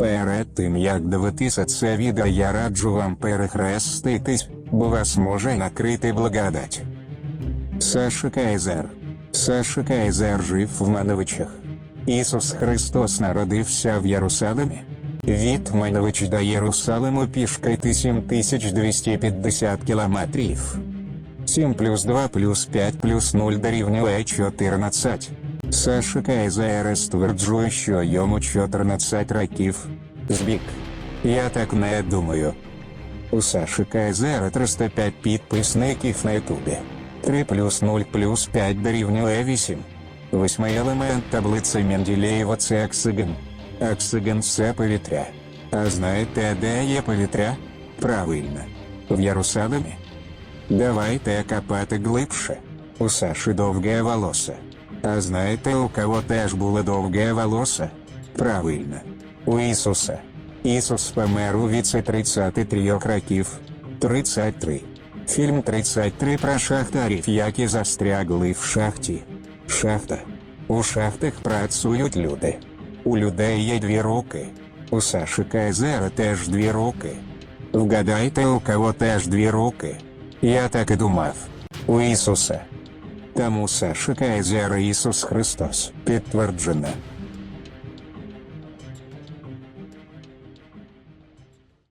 Перед тим як дивитися це відео я раджу вам перехреститись, бо вас може накрити благодать. Саша Кайзер. Саша Кайзер жив в Мановичах. Ісус Христос народився в Єрусалимі. Від Майнович до Єрусалиму пішки 7250 кілометрів. 7 плюс 2 плюс 5 плюс 0 дорівнює 14. Саша Кайзер стверджує, що йому 14 років. Збік. Я так не думаю. У Саші Кайзера 305 підписників на Ютубі. 3 плюс 0 плюс 5 дорівнює 8. Восьмий елемент таблиці Менделєєва це оксиген. Оксиген це повітря. А знаєте, де є повітря? Правильно. В Єрусалимі. Давайте копати глибше. У Саші довге волосся. А знаєте, у кого теж було довге волосся? Правильно. У Ісуса. Ісус помер у віці 33 років. 33. Фільм 33 про шахтарів, які застрягли в шахті. Шахта. У шахтах працюють люди. У людей є дві руки. У Саші Кайзера теж дві руки. Вгадайте, у кого теж дві руки. Я так і думав. У Ісуса. Тому Саша Кайзера Ісус Христос. Підтверджено.